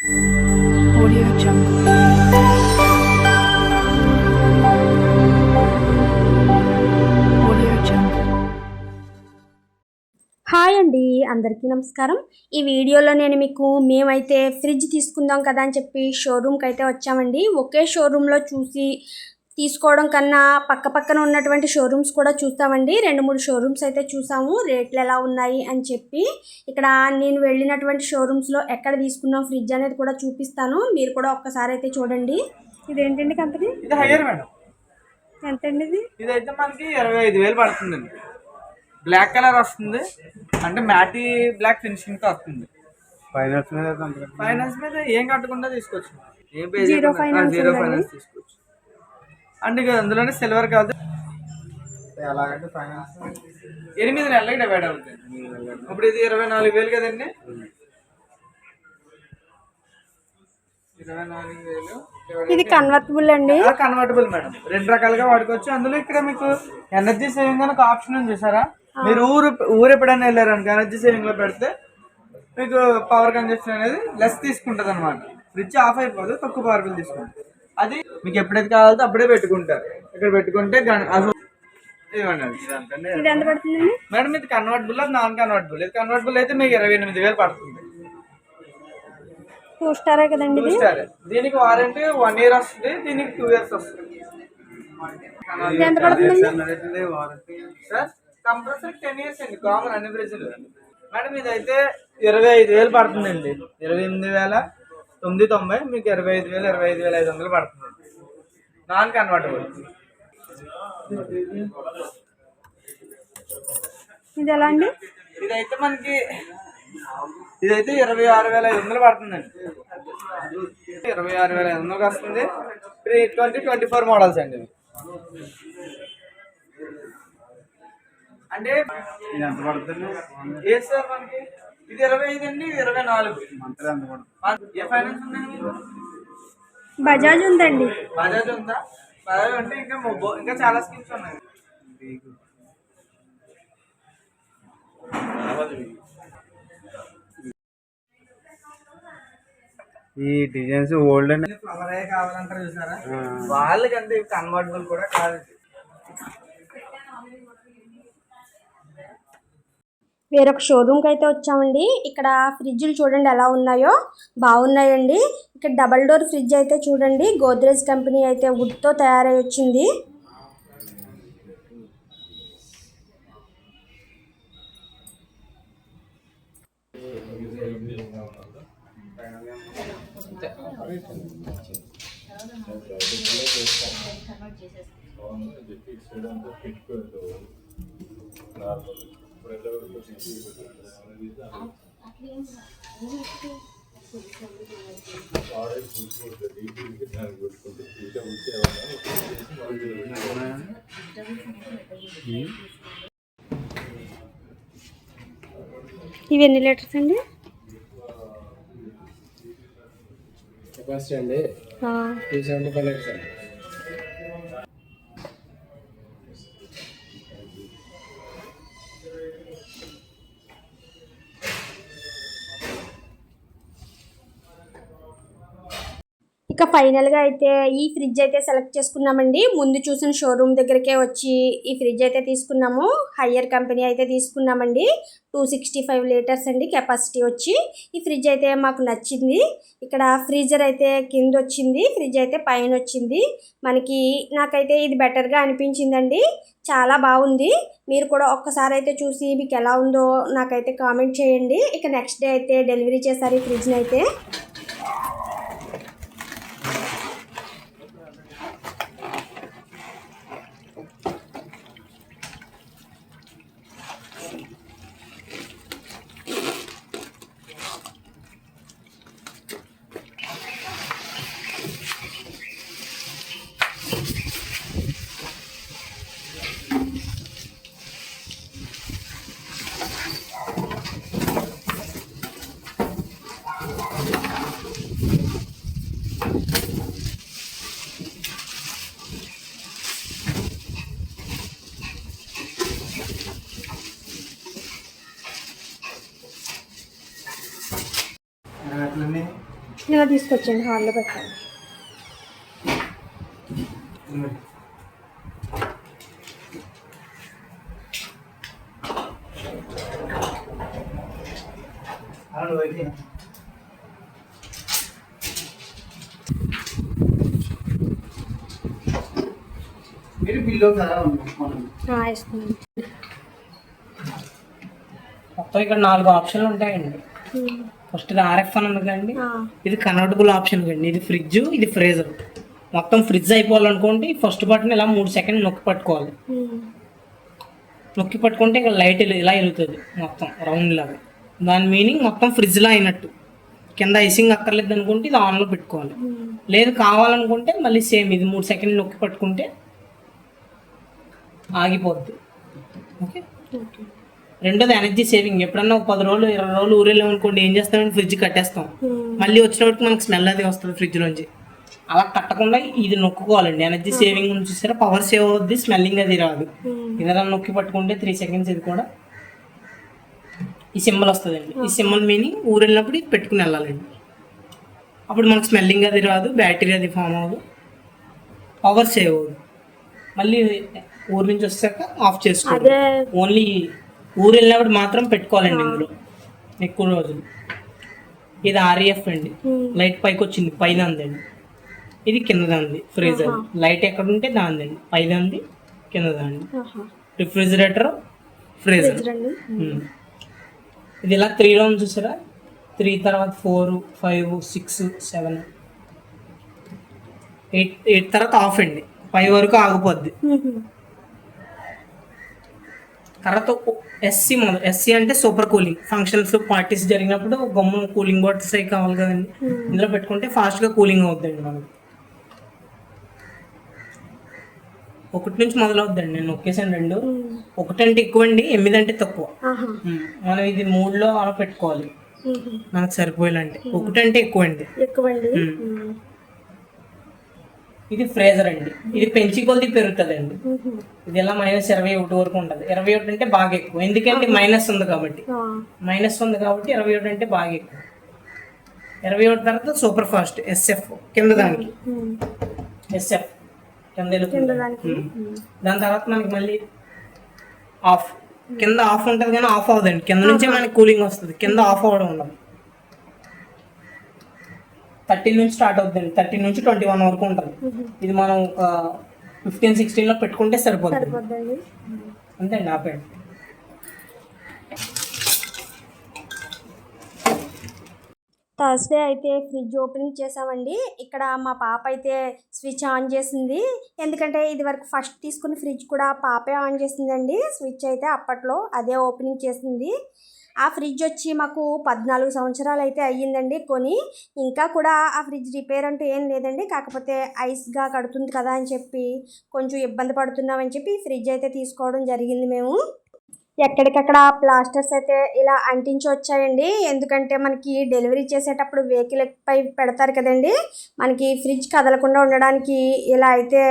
Audio Jungle. Hi అండి అందరికీ నమస్కారం. ఈ వీడియోలో నేను మీకు మేమైతే ఫ్రిడ్జ్ తీసుకుందాం కదా అని చెప్పి షోరూమ్కి అయితే వచ్చామండి. ఒకే షోరూంలో చూసి తీసుకోవడం కన్నా పక్క పక్కన ఉన్నటువంటి షోరూమ్స్ కూడా చూస్తామండి. రెండు మూడు షోరూమ్స్ అయితే చూసాము. రేట్లు ఎలా ఉన్నాయి అని చెప్పి ఇక్కడ నేను వెళ్ళినటువంటి షోరూమ్స్లో ఎక్కడ తీసుకున్నాం ఫ్రిడ్జ్ అనేది కూడా చూపిస్తాను. మీరు కూడా ఒక్కసారి అయితే చూడండి. ఇదేంటండి కంపెనీ? ఇది హయ్యర్ మేడం. ఎంతండి ఇది? ఇదైతే మనకి ఇరవై ఐదు వేలు పడుతుందండి. బ్లాక్ కలర్ వస్తుంది. అంటే మ్యాటీ బ్లాక్ ఫినిషింగ్తో వస్తుంది. ఫైనాన్స్ మీద అయితే అంత ఫైనాన్స్ మీద ఏం కట్టకుండా తీసుకోవచ్చు ఏం పే జీరో. ఫైనాన్స్ తీసుకోవచ్చు అంటే ఇక అందులోనే సిల్వర్ కాదు ఎలాగంటే ఫైనాన్స్ ఎనిమిది నెలలకి డివైడ్ అవుతుంది ఇప్పుడు ఇది ఇరవై నాలుగు వేలు కదండి. ఇది కన్వర్టబుల్ అండి. కన్వర్టబుల్ మేడం రెండు రకాలుగా వాడుకోవచ్చు. అందులో ఇక్కడ మీకు ఎనర్జీ సేవింగ్ అని ఒక ఆప్షన్ ఉంది చూసారా? మీరు ఊరు ఊరు ఎప్పుడైనా వెళ్ళారు అనుకో ఎనర్జీ సేవింగ్లో పెడితే మీకు పవర్ కన్జప్షన్ అనేది లెస్ తీసుకుంటది అనమాట ఫ్రిడ్జ్ ఆఫ్ అయిపోదు తక్కువ పవర్ బిల్ తీసుకుంటుంది అది మీకు ఎప్పుడైతే కావాలో అప్పుడే పెట్టుకుంటారు. ఇక్కడ పెట్టుకుంటే అసలు మేడం ఇది కన్వర్టబుల్ అది నాన్ కన్వర్టబుల్ ఇది కన్వర్టబుల్ అయితే మీకు ఇరవై ఎనిమిది వేలు పడుతుంది. టూ స్టారే కదండి దీనికి వారంటీ వన్ ఇయర్ వస్తుంది దీనికి టూ ఇయర్స్ వస్తుంది. ఎంత సార్ కంపల్సరీ టెన్ ఇయర్స్ అండి కామన్ అన్ని బ్రెజిల్ మేడం ఇదైతే ఇరవై ఐదు వేలు పడుతుందండి. ఇరవై ఎనిమిది వేల తొమ్మిది తొంభై మీకు ఇరవై ఐదు వేలు ఇరవై ఐదు వేల ఐదు వందలు పడుతుంది. నాన్ కన్వర్టబుల్ ఇది ఎలా అండి? ఇదైతే మనకి ఇదైతే ఇరవై ఆరు వేల ఐదు వందలు పడుతుందండి. ఇరవై ఆరు వేల ఐదు వందలకి వస్తుంది. ట్వంటీ ట్వంటీ ఫోర్ మోడల్స్ అండి అంటే ఇది ఎంత పడుతుంది? ఏ సార్ మనకి? ఇది ఇరవై ఐదు అండి ఇది ఇరవై నాలుగు. మంత్లీ ఎంత పడుతుంది? బజాజ్ ఉందండి. బజాజ్ ఉందా? బజాజ్ అంటే ఇంకా మొబో ఇంకా చాలా స్కీమ్స్ ఉన్నాయి. ఈ డిజైన్స్ ఓల్డ్ అండ్ ఫ్లవర్ అయ్యే కావాలంటారు చూసారా? వాళ్ళకంటే కన్వర్టబుల్ కూడా కాదు వేరొక షోరూమ్కి అయితే వచ్చామండి. ఇక్కడ ఫ్రిడ్జ్లు చూడండి ఎలా ఉన్నాయో. బాగున్నాయండి. ఇక్కడ డబల్ డోర్ ఫ్రిడ్జ్ అయితే చూడండి. గోద్రేజ్ కంపెనీ అయితే వుడ్తో తయారై వచ్చింది. ఇవి ఎన్ని లీటర్స్ అండి? కెపాసిటీ అండి? టూ సెవెంటీ ఫైవ్ లీటర్స్ అండి. ఫైనల్గా అయితే ఈ ఫ్రిడ్జ్ అయితే సెలెక్ట్ చేసుకున్నామండి. ముందు చూసిన షోరూమ్ దగ్గరికే వచ్చి ఈ ఫ్రిడ్జ్ అయితే తీసుకున్నాము. హయ్యర్ కంపెనీ అయితే తీసుకున్నామండి. టూ సిక్స్టీ ఫైవ్ లీటర్స్ అండి కెపాసిటీ వచ్చి. ఈ ఫ్రిడ్జ్ అయితే మాకు నచ్చింది. ఇక్కడ ఫ్రీజర్ అయితే కింద వచ్చింది. ఫ్రిడ్జ్ అయితే పైన వచ్చింది. మనకి నాకైతే ఇది బెటర్గా అనిపించిందండి. చాలా బాగుంది. మీరు కూడా ఒక్కసారి అయితే చూసి మీకు ఎలా ఉందో నాకైతే కామెంట్ చేయండి. ఇక నెక్స్ట్ డే అయితే డెలివరీ చేశారు ఈ ఫ్రిడ్జ్ని అయితే. ఇలా తీసుకొచ్చండి హాల్లో పెట్టాలి మీరు బిల్లు కదా ఆ, వేస్తున్నాను మొత్తం ఇక్కడ నాలుగు ఆప్షన్లు ఉంటాయండి ఉమ్. ఫస్ట్ ఇది ఆర్ఎఫ్ అని ఉంది కదండి. ఆ, ఇది కన్వర్టబుల్ ఆప్షన్ కండి ఇది ఫ్రిడ్జ్ ఇది ఫ్రీజర్. మొత్తం ఫ్రిడ్జ్ అయిపోవాలనుకోండి ఫస్ట్ బటన్ ఇలా మూడు సెకండ్ నొక్కి పట్టుకోవాలి. నొక్కి పట్టుకుంటే ఇక్కడ లైట్ ఇలా- ఇలా వెలుగుతుంది మొత్తం రౌండ్ లాగా. దాని మీనింగ్ మొత్తం ఫ్రిడ్జ్లో అయినట్టు. కింద ఐసింగ్ అక్కర్లేదు అనుకుంటే ఇది ఆన్లో పెట్టుకోవాలి. లేదు కావాలనుకుంటే మళ్ళీ సేమ్ ఇది మూడు సెకండ్లు నొక్కి పట్టుకుంటే ఆగిపోద్ది. ఓకే? ఓకే. రెండోది ఎనర్జీ సేవింగ్ ఎప్పుడన్నా ఒక పది రోజులు ఇరవై రోజులు ఊరేళ్ళం అనుకోండి ఏం చేస్తామంటే ఫ్రిడ్జ్ కట్టేస్తాం. ఉమ్. మళ్ళీ వచ్చినప్పటికి మనకి స్మెల్ అది వస్తుంది ఫ్రిడ్జ్ నుంచి అలా కట్టకుండా ఇది నొక్కుకోవాలండి. ఎనర్జీ సేవింగ్ నుంచి చూసారా? పవర్ సేవ్ అవుద్ది స్మెల్లింగ్ అది రాదు. ఉమ్. ఏదైనా నొక్కి పట్టుకుంటే త్రీ సెకండ్స్ ఇది కూడా ఈ సింబల్ వస్తుందండి. ఈ సింబల్ మీనింగ్ ఊరు వెళ్ళినప్పుడు ఇది పెట్టుకుని వెళ్ళాలండి. అప్పుడు మనకు స్మెల్లింగ్ అది రాదు బ్యాటరీ అది ఫామ్ అవ్వదు. పవర్ సేవ్ అవ్వదు మళ్ళీ ఊరు నుంచి వచ్చాక ఆఫ్ చేసుకోవాలి ఓన్లీ ఊరు వెళ్ళినప్పుడు మాత్రం పెట్టుకోవాలండి ఇందులో. ఎక్కువ రోజులు. ఇది ఆర్ఈఎఫ్ అండి. లైట్ పైకి వచ్చింది పైన ఉందండి ఇది కింద దాంది ఫ్రీజర్ లైట్ ఎక్కడ ఉంటే దాందండి పైన ఉంది కింద దాంది. Refrigerator freezer. ఇది ఇలా త్రీ రౌండ్ చూసారా? త్రీ తర్వాత four five six seven. Eight eight తర్వాత ఆఫ్ అండి. ఫైవ్ వరకు ఆగిపోద్ది. తర్వాత ఎస్సీ మొదలు ఎస్సీ అంటే సూపర్ కూలింగ్ ఫంక్షన్స్ పార్టీస్ జరిగినప్పుడు గమ్ము కూలింగ్ బాటిల్స్ అవి కావాలి కదండి. ఇందులో పెట్టుకుంటే ఫాస్ట్గా కూలింగ్ అవుద్దండి మనకి. ఒకటి నుంచి మొదలవుద్దండి నేను ఒకేసారి రెండు. ఒకటి అంటే ఎక్కువ అండి ఎనిమిది అంటే తక్కువ. ఉమ్, మనం ఇది మూడులో అలా పెట్టుకోవాలి. మనకు సరిపోయేలాంటి. ఒకటి అంటే ఎక్కువ అండి. ఎక్కువండి ఉమ్. ఇది ఫ్రేజర్ అండి. ఇది పెంచి కొద్ది పెరుగుతుంది అండి. ఇది ఎలా మైనస్ ఇరవై ఒకటి వరకు ఉంటుంది. ఇరవై ఒకటి అంటే బాగా ఎక్కువ. ఎందుకంటే మైనస్ ఉంది కాబట్టి. మైనస్ ఉంది కాబట్టి ఇరవై ఒకటి అంటే బాగా ఎక్కువ. ఇరవై ఒకటి తర్వాత సూపర్ ఫాస్ట్ ఎస్ఎఫ్ కింద దానికి. ఎస్ఎఫ్ కింద. దాని తర్వాత మనకి మళ్ళీ ఆఫ్ కింద ఆఫ్ ఉంటుంది కానీ ఆఫ్ అవ్వదండి. కింద నుంచే మనకి కూలింగ్ వస్తుంది. కింద ఆఫ్ అవ్వడం ఉండదు. థర్టీన్ నుంచి స్టార్ట్ అవుతుంది థర్టీన్ నుంచి ట్వంటీ వన్ వరకు ఉంటుంది. ఇది మనం ఫిఫ్టీన్ సిక్స్టీన్లో పెట్టుకుంటే సరిపోతుంది అంతే అండి ఆపేయండి. థర్స్డే అయితే ఫ్రిడ్జ్ ఓపెనింగ్ చేసామండి ఇక్కడ మా పాప అయితే స్విచ్ ఆన్ చేసింది. ఎందుకంటే ఇది వరకు ఫస్ట్ తీసుకున్న ఫ్రిడ్జ్ కూడా పాపే ఆన్ చేసిందండి. స్విచ్ అయితే అప్పట్లో అదే ఓపెనింగ్ చేసింది. ఆ ఫ్రిడ్జ్ వచ్చి మాకు పద్నాలుగు సంవత్సరాలు అయితే అయ్యిందండి. కొని ఇంకా కూడా ఆ ఫ్రిడ్జ్ రిపేర్ అంటూ ఏం లేదండి. కాకపోతే ఐస్గా కడుతుంది కదా అని చెప్పి కొంచెం ఇబ్బంది పడుతున్నామని చెప్పి ఫ్రిడ్జ్ అయితే తీసుకోవడం జరిగింది మేము. ఎక్కడికక్కడ ప్లాస్టర్స్ అయితే ఇలా అంటించి వచ్చాయండి. ఎందుకంటే మనకి డెలివరీ చేసేటప్పుడు వెహికల్ పై పెడతారు కదండి. మనకి ఫ్రిడ్జ్ కదలకుండా ఉండడానికి ఇలా అయితే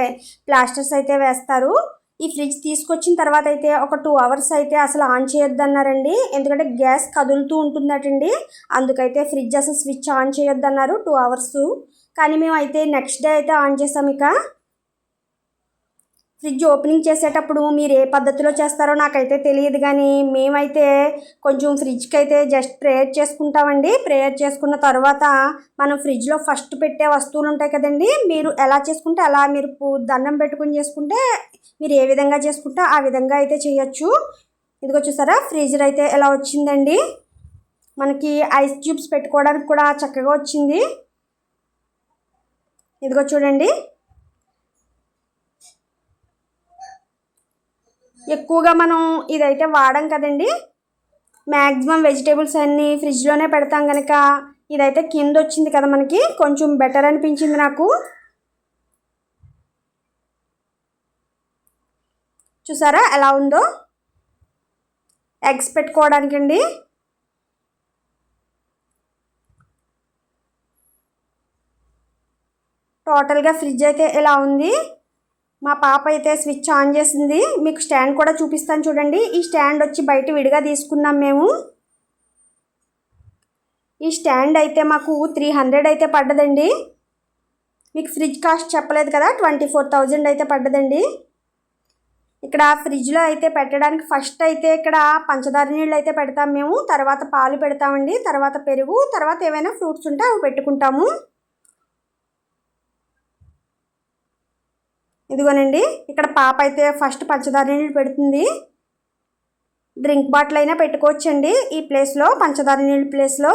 ప్లాస్టర్స్ అయితే వేస్తారు. ఈ ఫ్రిడ్జ్ తీసుకొచ్చిన తర్వాత అయితే ఒక టూ అవర్స్ అయితే అసలు ఆన్ చేయొద్దు అన్నారండి ఎందుకంటే గ్యాస్ కదులుతూ ఉంటుందటండి. అందుకైతే ఫ్రిడ్జ్ అసలు స్విచ్ ఆన్ చేయొద్దన్నారు టూ అవర్స్. కానీ మేము అయితే నెక్స్ట్ డే అయితే ఆన్ చేసాం ఇక. ఫ్రిడ్జ్ ఓపెనింగ్ చేసేటప్పుడు మీరు ఏ పద్ధతిలో చేస్తారో నాకైతే తెలియదు కానీ మేమైతే కొంచెం ఫ్రిడ్జ్కి అయితే జస్ట్ ప్రేయర్ చేసుకుంటామండి. ప్రేయర్ చేసుకున్న తర్వాత మనం ఫ్రిడ్జ్లో ఫస్ట్ పెట్టే వస్తువులు ఉంటాయి కదండి. మీరు ఎలా చేసుకుంటే అలా మీరు దండం పెట్టుకుని చేసుకుంటే మీరు ఏ విధంగా చేసుకుంటే ఆ విధంగా అయితే చేయొచ్చు. ఇదిగో చూసారా ఫ్రీజర్ అయితే ఎలా వచ్చిందండి. మనకి ఐస్ క్యూబ్స్ పెట్టుకోవడానికి కూడా చక్కగా వచ్చింది. ఇదిగో చూడండి. ఎక్కువగా మనం ఇదైతే వాడం కదండి. మ్యాక్సిమం వెజిటేబుల్స్ అన్నీ ఫ్రిడ్జ్లోనే పెడతాం కనుక ఇదైతే కింద వచ్చింది కదా మనకి. కొంచెం బెటర్ అనిపించింది నాకు. చూసారా ఎలా ఉందో? ఎగ్స్ పెట్టుకోవడానికి అండి టోటల్గా ఫ్రిడ్జ్ అయితే ఇలా ఉంది. మా పాప అయితే స్విచ్ ఆన్ చేసింది. మీకు స్టాండ్ కూడా చూపిస్తాను చూడండి. ఈ స్టాండ్ వచ్చి బయట విడిగా తీసుకున్నాం మేము. ఈ స్టాండ్ అయితే మాకు త్రీ హండ్రెడ్ అయితే పడ్డదండి. మీకు ఫ్రిడ్జ్ కాస్ట్ చెప్పలేదు కదా ట్వంటీ ఫోర్ థౌజండ్ అయితే పడ్డదండి. ఇక్కడ ఫ్రిడ్జ్లో అయితే పెట్టడానికి ఫస్ట్ అయితే ఇక్కడ పంచదార నీళ్ళు అయితే పెడతాం మేము. తర్వాత పాలు పెడతామండి. తర్వాత పెరుగు తర్వాత ఏవైనా ఫ్రూట్స్ ఉంటే అవి పెట్టుకుంటాము. ఇదిగోనండి ఇక్కడ పాప అయితే ఫస్ట్ పంచదార నీళ్ళు పెడుతుంది. డ్రింక్ బాటిల్ అయినా పెట్టుకోవచ్చండి ఈ ప్లేస్లో పంచదార నీళ్ళ ప్లేస్లో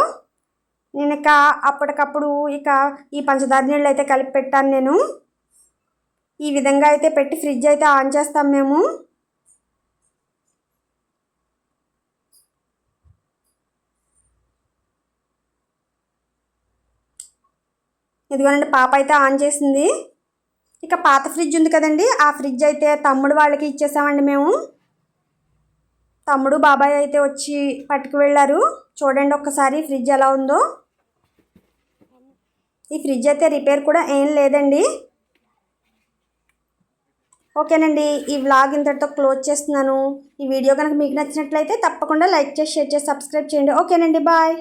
నేను ఇక అప్పటికప్పుడు ఇక ఈ పంచదార నీళ్ళు అయితే కలిపి పెట్టాను నేను. ఈ విధంగా అయితే పెట్టి ఫ్రిడ్జ్ అయితే ఆన్ చేస్తాం మేము. ఇదిగోనండి పాప అయితే ఆన్ చేసింది. ఇక పాత ఫ్రిడ్జ్ ఉంది కదండి ఆ ఫ్రిడ్జ్ అయితే తమ్ముడు వాళ్ళకి ఇచ్చేసామండి మేము. తమ్ముడు బాబాయ్ అయితే వచ్చి పట్టుకు వెళ్ళారు. చూడండి ఒక్కసారి ఫ్రిడ్జ్ ఎలా ఉందో. ఈ ఫ్రిడ్జ్ అయితే రిపేర్ కూడా ఏం లేదండి. ఓకేనండి ఈ వ్లాగ్ ఇంతటితో క్లోజ్ చేస్తున్నాను. ఈ వీడియో కనుక మీకు నచ్చినట్లయితే తప్పకుండా లైక్ చేసి షేర్ చేసి సబ్స్క్రైబ్ చేయండి. ఓకేనండి బాయ్.